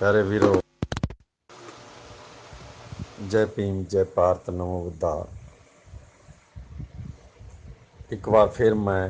ਪਿਆਰੇ ਵੀਰੋ, ਜੈ ਭੀਮ, ਜੈ ਭਾਰਤ, ਨਮੋ ਬੁੱਧਾ ਇੱਕ ਵਾਰ ਫਿਰ ਮੈਂ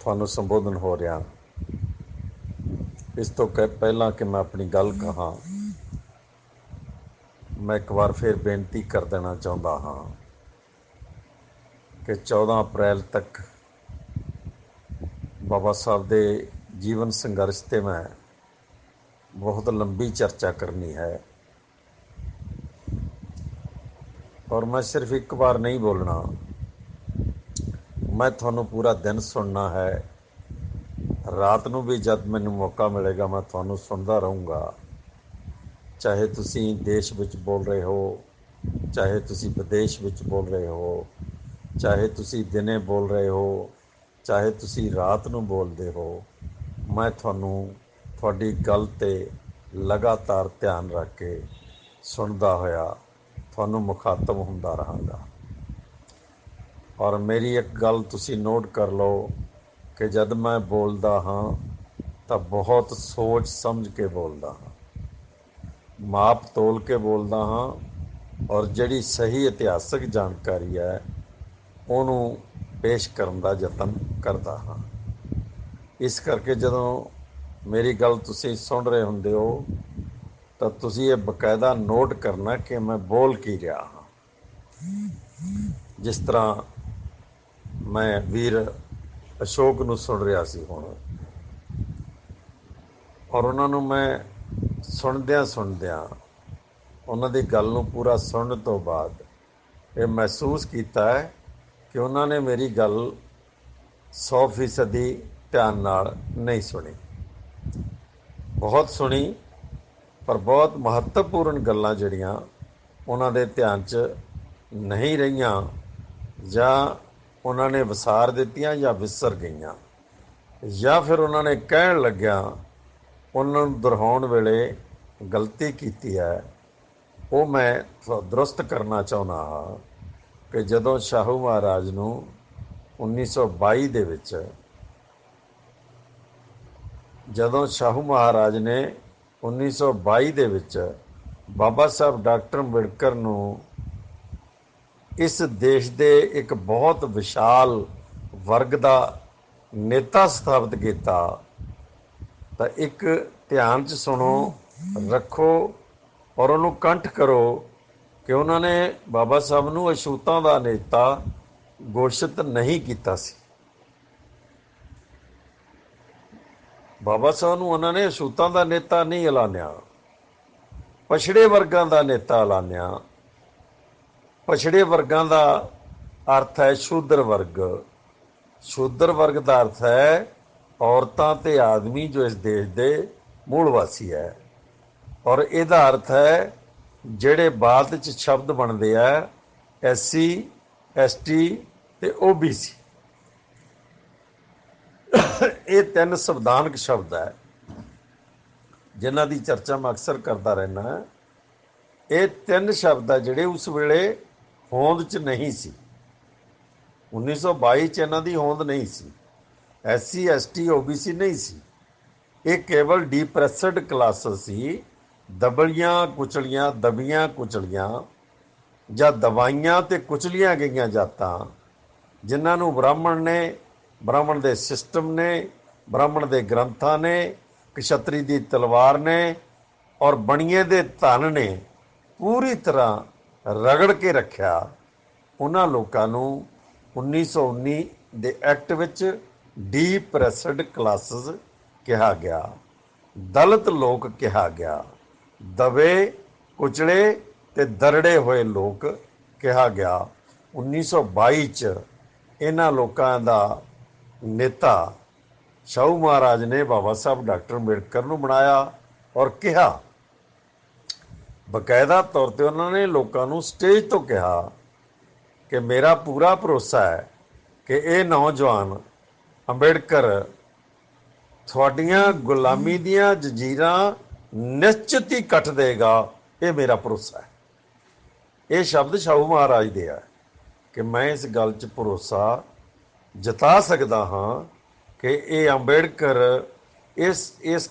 ਤੁਹਾਨੂੰ ਸੰਬੋਧਨ ਹੋ ਰਿਹਾ ਇਸ ਤੋਂ ਕਹਿ, ਪਹਿਲਾਂ ਕਿ ਮੈਂ ਆਪਣੀ ਗੱਲ ਕਹਾਂ, ਮੈਂ ਇੱਕ ਵਾਰ ਫਿਰ ਬੇਨਤੀ ਕਰ ਦੇਣਾ ਚਾਹੁੰਦਾ ਹਾਂ ਕਿ 14 ਅਪ੍ਰੈਲ ਤੱਕ ਬਾਬਾ ਸਾਹਿਬ ਦੇ ਜੀਵਨ ਸੰਘਰਸ਼ ਤੇ ਮੈਂ ਬਹੁਤ ਲੰਬੀ ਚਰਚਾ ਕਰਨੀ ਹੈ। ਔਰ ਮੈਂ ਸਿਰਫ ਇੱਕ ਵਾਰ ਨਹੀਂ ਬੋਲਣਾ। ਮੈਂ ਤੁਹਾਨੂੰ ਪੂਰਾ ਦਿਨ ਸੁਣਨਾ ਹੈ। ਰਾਤ ਨੂੰ ਵੀ ਜਦ ਮੈਨੂੰ ਮੌਕਾ ਮਿਲੇਗਾ, ਮੈਂ ਤੁਹਾਨੂੰ ਸੁਣਦਾ ਰਹੂੰਗਾ। ਚਾਹੇ ਤੁਸੀਂ ਦੇਸ਼ ਵਿੱਚ ਬੋਲ ਰਹੇ ਹੋ, ਚਾਹੇ ਤੁਸੀਂ ਵਿਦੇਸ਼ ਵਿੱਚ ਬੋਲ ਰਹੇ ਹੋ, ਚਾਹੇ ਤੁਸੀਂ ਦਿਨੇ ਬੋਲ ਰਹੇ ਹੋ, ਚਾਹੇ ਤੁਸੀਂ ਰਾਤ ਨੂੰ ਬੋਲਦੇ ਹੋ, ਮੈਂ ਤੁਹਾਨੂੰ ਤੁਹਾਡੀ ਗੱਲ ਤੇ ਲਗਾਤਾਰ ਧਿਆਨ ਰੱਖ ਕੇ ਸੁਣਦਾ ਹੋਇਆ ਤੁਹਾਨੂੰ ਮੁਖਾਤਬ ਹੁੰਦਾ ਰਹਾਂਗਾ। ਔਰ ਮੇਰੀ ਇੱਕ ਗੱਲ ਤੁਸੀਂ ਨੋਟ ਕਰ ਲਓ ਕਿ ਜਦ ਮੈਂ ਬੋਲਦਾ ਹਾਂ, ਤਾਂ ਬਹੁਤ ਸੋਚ ਸਮਝ ਕੇ ਬੋਲਦਾ ਹਾਂ। ਮਾਪ ਤੋਲ ਕੇ ਬੋਲਦਾ ਹਾਂ ਔਰ ਜਿਹੜੀ ਸਹੀ ਇਤਿਹਾਸਕ ਜਾਣਕਾਰੀ ਹੈ, ਉਹਨੂੰ ਪੇਸ਼ ਕਰਨ ਦਾ ਯਤਨ ਕਰਦਾ ਹਾਂ। ਇਸ ਕਰਕੇ ਜਦੋਂ ਮੇਰੀ ਗੱਲ ਤੁਸੀਂ ਸੁਣ ਰਹੇ ਹੁੰਦੇ ਹੋ, ਤਾਂ ਤੁਸੀਂ ਇਹ ਬਕਾਇਦਾ ਨੋਟ ਕਰਨਾ ਕਿ ਮੈਂ ਬੋਲ ਕੀ ਰਿਹਾ ਹਾਂ। ਜਿਸ ਤਰ੍ਹਾਂ ਮੈਂ ਵੀਰ ਅਸ਼ੋਕ ਨੂੰ ਸੁਣ ਰਿਹਾ ਸੀ ਹੁਣ। ਔਰ ਉਹਨਾਂ ਨੂੰ ਮੈਂ ਸੁਣਦਿਆਂ ਸੁਣਦਿਆਂ, ਉਹਨਾਂ ਦੀ ਗੱਲ ਨੂੰ ਪੂਰਾ ਸੁਣਨ ਤੋਂ ਬਾਅਦ ਇਹ ਮਹਿਸੂਸ ਕੀਤਾ ਹੈ ਕਿ ਉਹਨਾਂ ਨੇ ਮੇਰੀ ਗੱਲ 100% ਧਿਆਨ ਨਾਲ ਨਹੀਂ ਸੁਣੀ। ਬਹੁਤ ਸੁਣੀ, ਪਰ ਬਹੁਤ ਮਹੱਤਵਪੂਰਨ ਗੱਲਾਂ ਜਿਹੜੀਆਂ ਉਹਨਾਂ ਦੇ ਧਿਆਨ 'ਚ ਨਹੀਂ ਰਹੀਆਂ ਜਾਂ ਉਹਨਾਂ ਨੇ ਵਿਸਾਰ ਦਿੱਤੀਆਂ ਜਾਂ ਵਿਸਰ ਗਈਆਂ ਜਾਂ ਫਿਰ ਉਹਨਾਂ ਨੇ ਕਹਿਣ ਲੱਗਿਆ ਉਹਨਾਂ ਨੂੰ ਦੁਹਰਾਉਣ ਵੇਲੇ ਗਲਤੀ ਕੀਤੀ ਹੈ, ਉਹ ਮੈਂ ਥੋੜ੍ਹਾ ਦਰੁਸਤ ਕਰਨਾ ਚਾਹੁੰਦਾ ਹਾਂ ਕਿ ਜਦੋਂ ਸ਼ਾਹੂ ਮਹਾਰਾਜ ਨੂੰ 1922 ਦੇ ਵਿੱਚ ਜਦੋਂ ਸ਼ਾਹੂ ਮਹਾਰਾਜ ਨੇ 1922 ਦੇ ਵਿੱਚ ਬਾਬਾ ਸਾਹਿਬ ਡਾਕਟਰ ਅੰਬੇਡਕਰ ਨੂੰ ਇਸ ਦੇਸ਼ ਦੇ ਇੱਕ ਬਹੁਤ ਵਿਸ਼ਾਲ ਵਰਗ ਦਾ ਨੇਤਾ ਸਥਾਪਿਤ ਕੀਤਾ, ਤਾਂ ਇੱਕ ਧਿਆਨ ਚ ਸੁਣੋ, ਰੱਖੋ ਔਰ ਉਹਨੂੰ ਕੰਠ ਕਰੋ ਕਿ ਉਹਨਾਂ ਨੇ ਬਾਬਾ ਸਾਹਿਬ ਨੂੰ ਅਸ਼ੂਤਾਂ ਦਾ ਨੇਤਾ ਘੋਸ਼ਿਤ ਨਹੀਂ ਕੀਤਾ ਸੀ। ਬਾਬਾ ਸਾਹਿਬ ਨੂੰ ਉਹਨਾਂ ਨੇ ਸੂਤਾਂ ਦਾ ਨੇਤਾ ਨਹੀਂ ਐਲਾਨਿਆ, ਪਛੜੇ ਵਰਗਾਂ ਦਾ ਨੇਤਾ ਐਲਾਨਿਆ। ਪਛੜੇ ਵਰਗਾਂ ਦਾ ਅਰਥ ਹੈ ਸ਼ੂਦਰ ਵਰਗ। ਸ਼ੂਦਰ ਵਰਗ ਦਾ ਅਰਥ ਹੈ ਔਰਤਾਂ ਤੇ ਆਦਮੀ ਜੋ ਇਸ ਦੇਸ਼ ਦੇ ਮੂਲ ਵਾਸੀ ਹੈ। ਔਰ ਇਹਦਾ ਅਰਥ ਹੈ ਜਿਹੜੇ ਬਾਅਦ ਵਿੱਚ ਸ਼ਬਦ ਬਣਦੇ ਆ ਐਸਸੀ ਐਸਟੀ ਤੇ ਓਬੀਸੀ ਇਹ ਤਿੰਨ ਸੰਵਿਧਾਨਕ ਸ਼ਬਦ ਹੈ, ਜਿਨ੍ਹਾਂ ਦੀ ਚਰਚਾ ਮੈਂ ਅਕਸਰ ਕਰਦਾ ਰਹਿਣਾ ਇਹ ਤਿੰਨ ਸ਼ਬਦ ਆ ਜਿਹੜੇ ਉਸ ਵੇਲੇ ਹੋਂਦ 'ਚ ਨਹੀਂ ਸੀ। 1922 ਚ ਇਹਨਾਂ ਦੀ ਹੋਂਦ ਨਹੀਂ ਸੀ। ਐਸਸੀ ਐਸਟੀ ਓਬੀਸੀ ਨਹੀਂ ਸੀ। ਇਹ ਕੇਵਲ ਡਿਪਰੈਸਡ ਕਲਾਸਸ ਸੀ, ਦਬਲੀਆਂ, ਕੁਚਲੀਆਂ, ਦਬੀਆਂ, ਕੁਚਲੀਆਂ ਜਾਂ ਦਵਾਈਆਂ ਤੇ ਕੁਚਲੀਆਂ ਗਈਆਂ ਜਾਤਾਂ, ਜਿਨ੍ਹਾਂ ਨੂੰ ਬ੍ਰਾਹਮਣ ਨੇ ਬ੍ਰਾਹਮਣ ਦੇ ਸਿਸਟਮ ਨੇ, ਬ੍ਰਾਹਮਣ ਦੇ ਗ੍ਰੰਥਾਂ ਨੇ ਕਸ਼ਤਰੀ ਦੀ ਤਲਵਾਰ ਨੇ ਔਰ ਬਣੀਏ ਦੇ ਧਨ ਨੇ ਪੂਰੀ ਤਰ੍ਹਾਂ ਰਗੜ ਕੇ ਰੱਖਿਆ। ਉਹਨਾਂ ਲੋਕਾਂ ਨੂੰ 1919 ਦੇ ਐਕਟ ਵਿੱਚ ਡੀਪ੍ਰੈਸਡ ਕਲਾਸਸ ਕਿਹਾ ਗਿਆ, ਦਲਿਤ ਲੋਕ ਕਿਹਾ ਗਿਆ। ਦਬੇ ਕੁਚਲੇ ਤੇ ਦਰੜੇ ਹੋਏ ਲੋਕ ਕਿਹਾ ਗਿਆ। 1922 ਚ ਇਹਨਾਂ ਲੋਕਾਂ ਦਾ ਨੇਤਾ ਸ਼ਾਹੂ ਮਹਾਰਾਜ ਨੇ ਬਾਬਾ ਸਾਹਿਬ ਡਾਕਟਰ ਅੰਬੇਡਕਰ ਨੂੰ ਬਣਾਇਆ ਔਰ ਕਿਹਾ। ਬਕਾਇਦਾ ਤੌਰ ਤੇ ਉਹਨਾਂ ਨੇ ਲੋਕਾਂ ਨੂੰ ਸਟੇਜ ਤੋਂ ਕਿਹਾ ਕਿ ਮੇਰਾ ਪੂਰਾ ਭਰੋਸਾ ਹੈ ਕਿ ਇਹ ਨੌਜਵਾਨ ਅੰਬੇਡਕਰ ਤੁਹਾਡੀਆਂ ਗੁਲਾਮੀ ਦੀਆਂ ਜੰਜੀਰਾਂ ਨਿਸ਼ਚਿਤ ਹੀ ਕੱਟ ਦੇਗਾ। ਇਹ ਮੇਰਾ ਭਰੋਸਾ ਹੈ। ਇਹ ਸ਼ਬਦ ਸ਼ਾਹੂ ਮਹਾਰਾਜ ਦੇ ਆ ਕਿ ਮੈਂ ਇਸ ਗੱਲ 'ਚ ਭਰੋਸਾ ਜਤਾ ਸਕਦਾ ਹਾਂ ਕਿ ਇਹ ਅੰਬੇਡਕਰ ਇਸ ਇਸ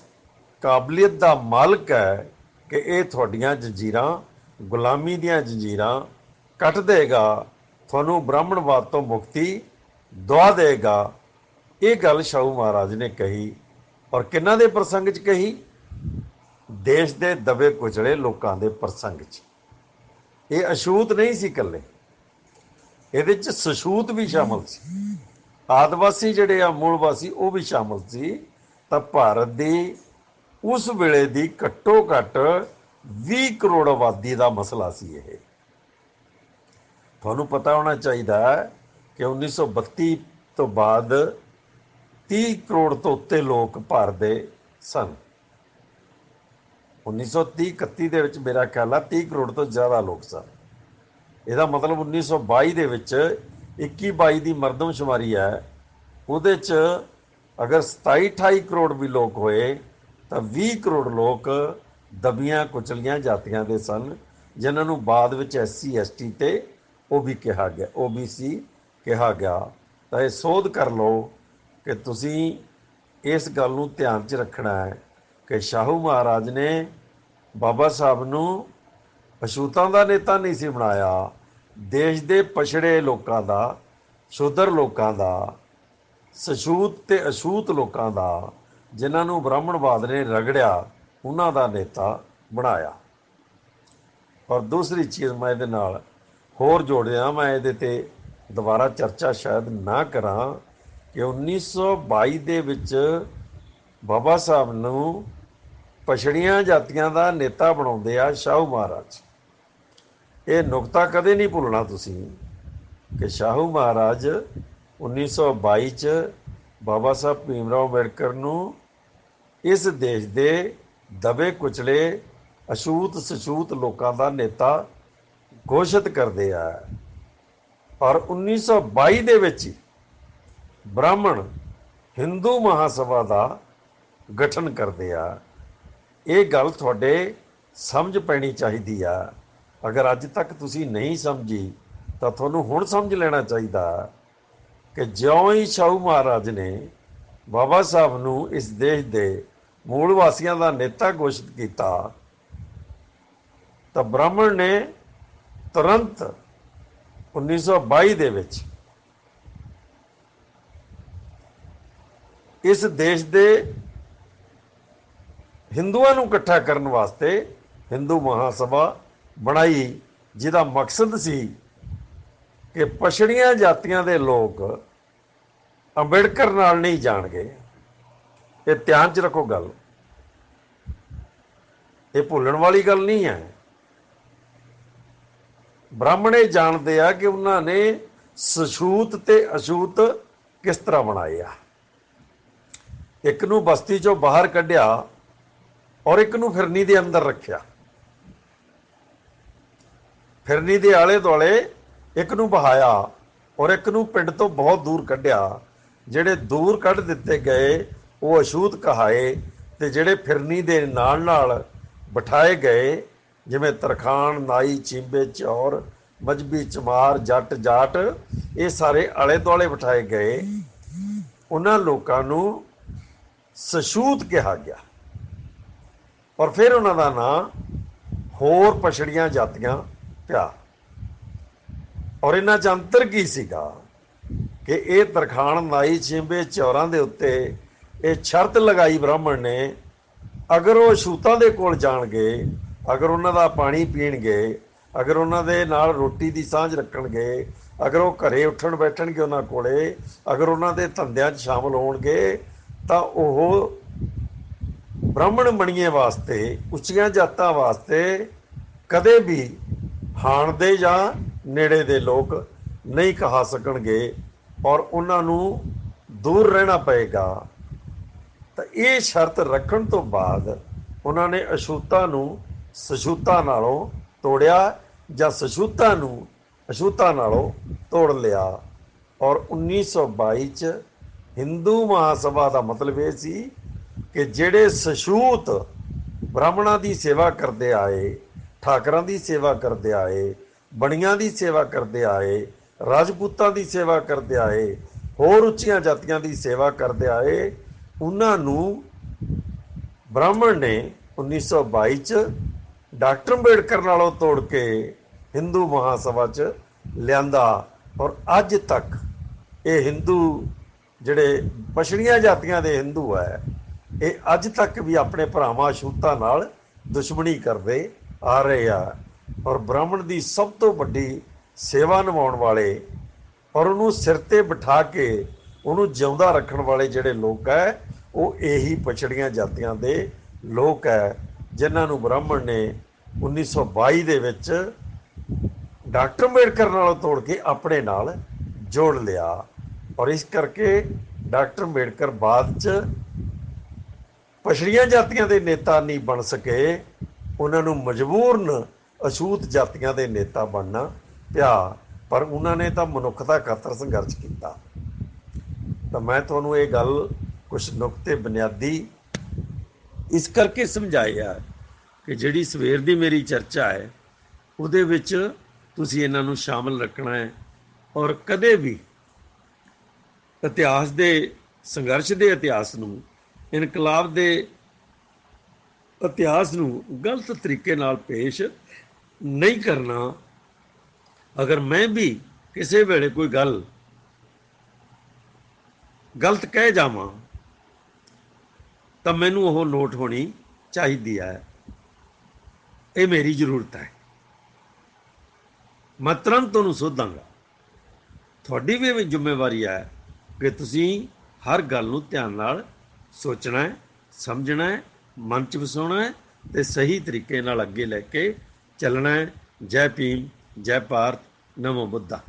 ਕਾਬਲੀਅਤ ਦਾ ਮਾਲਕ ਹੈ ਕਿ ਇਹ ਤੁਹਾਡੀਆਂ ਜੰਜੀਰਾਂ, ਗੁਲਾਮੀ ਦੀਆਂ ਜੰਜੀਰਾਂ ਕੱਟ ਦੇਗਾ, ਤੁਹਾਨੂੰ ਬ੍ਰਾਹਮਣਵਾਦ ਤੋਂ ਮੁਕਤੀ ਦਵਾ ਦੇਗਾ। ਇਹ ਗੱਲ ਸ਼ਾਹੂ ਮਹਾਰਾਜ ਨੇ ਕਹੀ। ਔਰ ਕਿੰਨਾ ਦੇ ਪ੍ਰਸੰਗ 'ਚ ਕਹੀ? ਦੇਸ਼ ਦੇ ਦਬੇ ਕੁਚਲੇ ਲੋਕਾਂ ਦੇ ਪ੍ਰਸੰਗ 'ਚ। ਇਹ ਅਛੂਤ ਨਹੀਂ ਸੀ ਇਕੱਲੇ। ਇਹਦੇ 'ਚ ਸਛੂਤ ਵੀ ਸ਼ਾਮਲ ਸੀ। ਆਦਿਵਾਸੀ ਜਿਹੜੇ ਆ ਮੂਲ ਵਾਸੀ, ਉਹ ਵੀ ਸ਼ਾਮਲ ਸੀ। ਤਾਂ ਭਾਰਤ ਦੀ ਉਸ ਵੇਲੇ ਦੀ ਘੱਟੋ ਘੱਟ 20 ਕਰੋੜ ਆਬਾਦੀ ਦਾ ਮਸਲਾ ਸੀ ਇਹ। ਤੁਹਾਨੂੰ ਪਤਾ ਹੋਣਾ ਚਾਹੀਦਾ ਹੈ ਕਿ 1932 ਤੋਂ ਬਾਅਦ 30 ਕਰੋੜ ਤੋਂ ਉੱਤੇ ਲੋਕ ਭਾਰਤ ਦੇ ਸਨ। 1930 31 ਦੇ ਵਿੱਚ ਮੇਰਾ ਖਿਆਲ ਆ 30 ਕਰੋੜ ਤੋਂ ਜ਼ਿਆਦਾ ਲੋਕ ਸਨ। ਇਹਦਾ ਮਤਲਬ 1922 ਦੇ ਵਿੱਚ 21 22 ਦੀ ਮਰਦਮਸ਼ੁਮਾਰੀ ਹੈ, ਉਹਦੇ ਚ ਅਗਰ 27 28 ਕਰੋੜ ਵੀ ਲੋਕ ਹੋਏ, ਤਾਂ 20 ਕਰੋੜ ਲੋਕ ਦਬੀਆਂ ਕੁਚਲੀਆਂ ਜਾਤੀਆਂ ਦੇ ਸਨ, ਜਿਨ੍ਹਾਂ ਨੂੰ ਬਾਅਦ ਵਿੱਚ ਐਸਸੀ ਐਸਟੀ ਤੇ ਉਹ ਵੀ ਕਿਹਾ ਗਿਆ OBC ਕਿਹਾ ਗਿਆ। ਤਾਂ ਇਹ ਸੋਧ ਕਰ ਲਓ ਕਿ ਤੁਸੀਂ ਇਸ ਗੱਲ ਨੂੰ ਧਿਆਨ 'ਚ ਰੱਖਣਾ ਹੈ ਕਿ ਸ਼ਾਹੂ ਮਹਾਰਾਜ ਨੇ ਬਾਬਾ ਸਾਹਿਬ ਨੂੰ ਅਛੂਤਾਂ ਦਾ ਨੇਤਾ ਨਹੀਂ ਸੀ ਬਣਾਇਆ ਦੇਸ਼ ਦੇ ਪਛੜੇ ਲੋਕਾਂ ਦਾ ਸ਼ੂਦਰ ਲੋਕਾਂ ਦਾ, ਸਛੂਤ ਤੇ ਅਛੂਤ ਲੋਕਾਂ ਦਾ, ਜਿਨ੍ਹਾਂ ਨੂੰ ਬ੍ਰਾਹਮਣਵਾਦ ਨੇ ਰਗੜਿਆ, ਉਹਨਾਂ ਦਾ ਨੇਤਾ ਬਣਾਇਆ। ਔਰ ਦੂਸਰੀ ਚੀਜ਼ ਮੈਂ ਇਹਦੇ ਨਾਲ ਹੋਰ ਜੋੜਿਆ, ਮੈਂ ਇਹਦੇ ਤੇ ਦੁਬਾਰਾ ਚਰਚਾ ਸ਼ਾਇਦ ਨਾ ਕਰਾਂ ਕਿ 1922 ਦੇ ਵਿੱਚ ਬਾਬਾ ਸਾਹਿਬ ਨੂੰ ਪਛੜੀਆਂ ਜਾਤੀਆਂ ਦਾ ਨੇਤਾ ਬਣਾਉਂਦੇ ਆ ਸ਼ਾਹੂ ਮਹਾਰਾਜ। ਇਹ ਨੁਕਤਾ ਕਦੇ ਨਹੀਂ ਭੁੱਲਣਾ ਤੁਸੀਂ ਕਿ ਸ਼ਾਹੂ ਮਹਾਰਾਜ 1922 ਚ ਬਾਬਾ ਸਾਹਿਬ ਭੀਮਰਾਓ ਅੰਬੇਡਕਰ ਨੂੰ ਇਸ ਦੇਸ਼ ਦੇ ਦਬੇ ਕੁਚਲੇ, ਅਛੂਤ ਸਛੂਤ ਲੋਕਾਂ ਦਾ ਨੇਤਾ ਘੋਸ਼ਿਤ ਕਰਦੇ ਆ। ਔਰ 1922 ਦੇ ਵਿੱਚ ਹੀ ਬ੍ਰਾਹਮਣ ਹਿੰਦੂ ਮਹਾਸਭਾ ਦਾ ਗਠਨ ਕਰਦੇ ਆ। ਇਹ ਗੱਲ ਤੁਹਾਡੇ ਸਮਝ ਪੈਣੀ ਚਾਹੀਦੀ ਆ। ਅਗਰ ਅੱਜ ਤੱਕ ਤੁਸੀਂ ਨਹੀਂ ਸਮਝੀ, ਤਾਂ ਤੁਹਾਨੂੰ ਹੁਣ ਸਮਝ ਲੈਣਾ ਚਾਹੀਦਾ ਕਿ ਜਿਉਂ ਹੀ ਸ਼ਾਹੂ ਮਹਾਰਾਜ ਨੇ ਬਾਬਾ ਸਾਹਿਬ ਨੂੰ ਇਸ ਦੇਸ਼ ਦੇ ਮੂਲ ਵਾਸੀਆਂ ਦਾ ਨੇਤਾ ਘੋਸ਼ਿਤ ਕੀਤਾ, ਤਾਂ ਬ੍ਰਾਹਮਣ ਨੇ ਤੁਰੰਤ 1922 ਦੇ ਵਿੱਚ ਇਸ ਦੇਸ਼ ਦੇ ਹਿੰਦੂਆਂ ਨੂੰ ਇਕੱਠਾ ਕਰਨ ਵਾਸਤੇ ਹਿੰਦੂ ਮਹਾਸਭਾ ਬਣਾਈ, ਜਿਹਦਾ ਮਕਸਦ ਸੀ ਕਿ ਪਛੜੀਆਂ ਜਾਤੀਆਂ ਦੇ ਲੋਕ ਅੰਬੇਡਕਰ ਨਾਲ ਨਹੀਂ ਜਾਣਗੇ। ਇਹ ਧਿਆਨ 'ਚ ਰੱਖੋ ਗੱਲ। ਇਹ ਭੁੱਲਣ ਵਾਲੀ ਗੱਲ ਨਹੀਂ ਹੈ। ਬ੍ਰਾਹਮਣੇ ਜਾਣਦੇ ਆ ਕਿ ਉਹਨਾਂ ਨੇ ਸਛੂਤ ਤੇ ਅਛੂਤ ਕਿਸ ਤਰ੍ਹਾਂ ਬਣਾਏ ਆ। ਇੱਕ ਨੂੰ ਬਸਤੀ ਚੋਂ ਬਾਹਰ ਕੱਢਿਆ ਔਰ ਇੱਕ ਨੂੰ ਫਿਰਨੀ ਦੇ ਅੰਦਰ ਰੱਖਿਆ। ਫਿਰਨੀ ਦੇ ਆਲੇ ਦੁਆਲੇ ਇੱਕ ਨੂੰ ਬਹਾਇਆ ਔਰ ਇੱਕ ਨੂੰ ਪਿੰਡ ਤੋਂ ਬਹੁਤ ਦੂਰ ਕੱਢਿਆ। ਜਿਹੜੇ ਦੂਰ ਕੱਢ ਦਿੱਤੇ ਗਏ, ਉਹ ਅਸ਼ੂਤ ਕਹਾਏ ਤੇ ਜਿਹੜੇ ਫਿਰਨੀ ਦੇ ਨਾਲ ਨਾਲ ਬਿਠਾਏ ਗਏ, ਜਿਵੇਂ ਤਰਖਾਨ ਨਾਈ, ਚਿੰਬੇ, ਚੌਰ, ਮਜਬੀ, ਚਮਾਰ, ਜੱਟ, ਜਾਟ, ਇਹ ਸਾਰੇ ਆਲੇ ਦੁਆਲੇ ਬਿਠਾਏ ਗਏ। ਉਹਨਾਂ ਲੋਕਾਂ ਨੂੰ ਸਸ਼ੂਤ ਕਿਹਾ ਗਿਆ। ਔਰ ਫਿਰ ਉਹਨਾਂ ਦਾ ਨਾਂ ਹੋਰ ਪਛੜੀਆਂ ਜਾਤੀਆਂ ਪਿਆ ਔਰ ਇਹਨਾਂ ਚ ਅੰਤਰ ਕੀ ਸੀਗਾ ਕਿ ਇਹ ਤਰਖਾਣ ਨਾਈ ਚਿੰਬੇ ਚੌਰਾਂ ਦੇ ਉੱਤੇ ਇਹ ਸ਼ਰਤ ਲਗਾਈ ਬ੍ਰਾਹਮਣ ਨੇ, ਅਗਰ ਉਹ ਸ਼ੂਤਾਂ ਦੇ ਕੋਲ ਜਾਣਗੇ, ਅਗਰ ਉਹਨਾਂ ਦਾ ਪਾਣੀ ਪੀਣਗੇ, ਅਗਰ ਉਹਨਾਂ ਦੇ ਨਾਲ ਰੋਟੀ ਦੀ ਸਾਂਝ ਰੱਖਣਗੇ, ਅਗਰ ਉਹ ਘਰੇ ਉੱਠਣ ਬੈਠਣਗੇ ਉਹਨਾਂ ਕੋਲੇ, ਅਗਰ ਉਹਨਾਂ ਦੇ ਧੰਦਿਆਂ 'ਚ ਸ਼ਾਮਲ ਹੋਣਗੇ, ਤਾਂ ਉਹ ਬ੍ਰਾਹਮਣ ਬਣੀਏ ਵਾਸਤੇ, ਉੱਚੀਆਂ ਜਾਤਾਂ ਵਾਸਤੇ ਕਦੇ ਵੀ ਹਾਣ ਦੇ ਜਾਂ ਨੇੜੇ ਦੇ ਲੋਕ ਨਹੀਂ ਕਹਾ ਸਕਣਗੇ ਔਰ ਉਹਨਾਂ ਨੂੰ ਦੂਰ ਰਹਿਣਾ ਪਏਗਾ। ਤਾਂ ਇਹ ਸ਼ਰਤ ਰੱਖਣ ਤੋਂ ਬਾਅਦ ਉਹਨਾਂ ਨੇ ਅਛੂਤਾ ਨੂੰ ਸਛੂਤਾ ਨਾਲੋਂ ਤੋੜਿਆ ਜਾਂ ਸਛੂਤਾ ਨੂੰ ਅਛੂਤਾ ਨਾਲੋਂ ਤੋੜ ਲਿਆ। ਔਰ 1922 ਚ ਹਿੰਦੂ ਮਹਾਸਭਾ ਦਾ ਮਤਲਬ ਇਹ ਸੀ ਕਿ ਜਿਹੜੇ ਸਸ਼ੂਤ ਬ੍ਰਾਹਮਣਾਂ ਦੀ ਸੇਵਾ ਕਰਦੇ ਆਏ ਠਾਕਰਾਂ ਦੀ ਸੇਵਾ ਕਰਦੇ ਆਏ, ਬਣੀਆਂ ਦੀ ਸੇਵਾ ਕਰਦੇ ਆਏ, ਰਾਜਪੂਤਾਂ ਦੀ ਸੇਵਾ ਕਰਦੇ ਆਏ, ਹੋਰ ਉੱਚੀਆਂ ਜਾਤੀਆਂ ਦੀ ਸੇਵਾ ਕਰਦੇ ਆਏ, ਉਹਨਾਂ ਨੂੰ ਬ੍ਰਾਹਮਣ ਨੇ 1922 ਚ ਡਾਕਟਰ ਅੰਬੇਡਕਰ ਨਾਲੋਂ ਤੋੜ ਕੇ ਹਿੰਦੂ ਮਹਾਸਭਾ ਚ ਲਿਆਂਦਾ ਔਰ ਅੱਜ ਤੱਕ ਇਹ ਹਿੰਦੂ ਜਿਹੜੇ ਪਛੜੀਆਂ ਜਾਤੀਆਂ ਦੇ ਹਿੰਦੂ ਹੈ, ਇਹ ਅੱਜ ਤੱਕ ਵੀ ਆਪਣੇ ਭਰਾਵਾਂ ਸ਼ੂਤਾਂ ਨਾਲ ਦੁਸ਼ਮਣੀ ਕਰਦੇ ਆ ਰਹੇ ਆ ਔਰ ਬ੍ਰਾਹਮਣ ਦੀ ਸਭ ਤੋਂ ਵੱਡੀ ਸੇਵਾ ਨਿਭਾਉਣ ਵਾਲੇ ਔਰ ਉਹਨੂੰ ਸਿਰ ਤੇ ਬਿਠਾ ਕੇ ਉਹਨੂੰ ਜਿਉਂਦਾ ਰੱਖਣ ਵਾਲੇ ਜਿਹੜੇ ਲੋਕ ਹੈ ਉਹ ਇਹੀ ਪਛੜੀਆਂ ਜਾਤੀਆਂ ਦੇ ਲੋਕ ਹੈ ਜਿਨ੍ਹਾਂ ਨੂੰ ਬ੍ਰਾਹਮਣ ਨੇ 1922 ਦੇ ਵਿੱਚ ਡਾਕਟਰ ਅੰਬੇਡਕਰ ਨਾਲੋਂ ਤੋੜ ਕੇ ਆਪਣੇ ਨਾਲ ਜੋੜ ਲਿਆ। ਔਰ ਇਸ ਕਰਕੇ ਡਾਕਟਰ ਅੰਬੇਡਕਰ ਬਾਅਦ ਚ ਪਛੜੀਆਂ ਜਾਤੀਆਂ ਦੇ ਨੇਤਾ ਨਹੀਂ ਬਣ ਸਕੇ। ਉਹਨਾਂ ਨੂੰ ਮਜਬੂਰਨ ਅਛੂਤ ਜਾਤੀਆਂ ਦੇ ਨੇਤਾ ਬਣਨਾ ਪਿਆ, ਪਰ ਉਹਨਾਂ ਨੇ ਤਾਂ ਮਨੁੱਖਤਾ ਖਾਤਰ ਸੰਘਰਸ਼ ਕੀਤਾ। ਤਾਂ ਮੈਂ ਤੁਹਾਨੂੰ ਇਹ ਗੱਲ ਕੁਝ ਨੁਕਤੇ ਬੁਨਿਆਦੀ ਇਸ ਕਰਕੇ ਸਮਝਾਇਆ ਕਿ ਜਿਹੜੀ ਸਵੇਰ ਦੀ ਮੇਰੀ ਚਰਚਾ ਹੈ, ਉਹਦੇ ਵਿੱਚ ਤੁਸੀਂ ਇਹਨਾਂ ਨੂੰ ਸ਼ਾਮਲ ਰੱਖਣਾ ਹੈ ਔਰ ਕਦੇ ਵੀ ਇਤਿਹਾਸ ਦੇ, ਸੰਘਰਸ਼ ਦੇ ਇਤਿਹਾਸ ਨੂੰ, ਇਨਕਲਾਬ ਦੇ ਇਤਿਹਾਸ ਨੂੰ ਗਲਤ ਤਰੀਕੇ ਨਾਲ ਪੇਸ਼ ਨਹੀਂ ਕਰਨਾ। ਅਗਰ ਮੈਂ ਵੀ ਕਿਸੇ ਵੇਲੇ ਕੋਈ ਗੱਲ ਗਲਤ ਕਹਿ ਜਾਵਾਂ, ਤਾਂ ਮੈਨੂੰ ਉਹ ਨੋਟ ਹੋਣੀ ਚਾਹੀਦੀ ਹੈ। ਇਹ ਮੇਰੀ ਜ਼ਰੂਰਤ ਹੈ। ਮੈਂ ਤੁਰੰਤ ਉਹਨੂੰ ਸੋਧਾਂਗਾ। ਤੁਹਾਡੀ ਵੀ ਇਹ ਜ਼ਿੰਮੇਵਾਰੀ ਹੈ ਕਿ ਤੁਸੀਂ ਹਰ ਗੱਲ ਨੂੰ ਧਿਆਨ ਨਾਲ ਸੋਚਣਾ ਹੈ, ਸਮਝਣਾ ਹੈ ਮਨ ਚ ਵਸਾਉਣਾ ਹੈ ਤੇ ਸਹੀ ਤਰੀਕੇ ਨਾਲ ਅੱਗੇ ਲੈ ਕੇ ਚੱਲਣਾ ਹੈ। ਜੈ ਭੀਮ, ਜੈ ਭਾਰਤ, ਨਮੋ ਬੁੱਧਾ।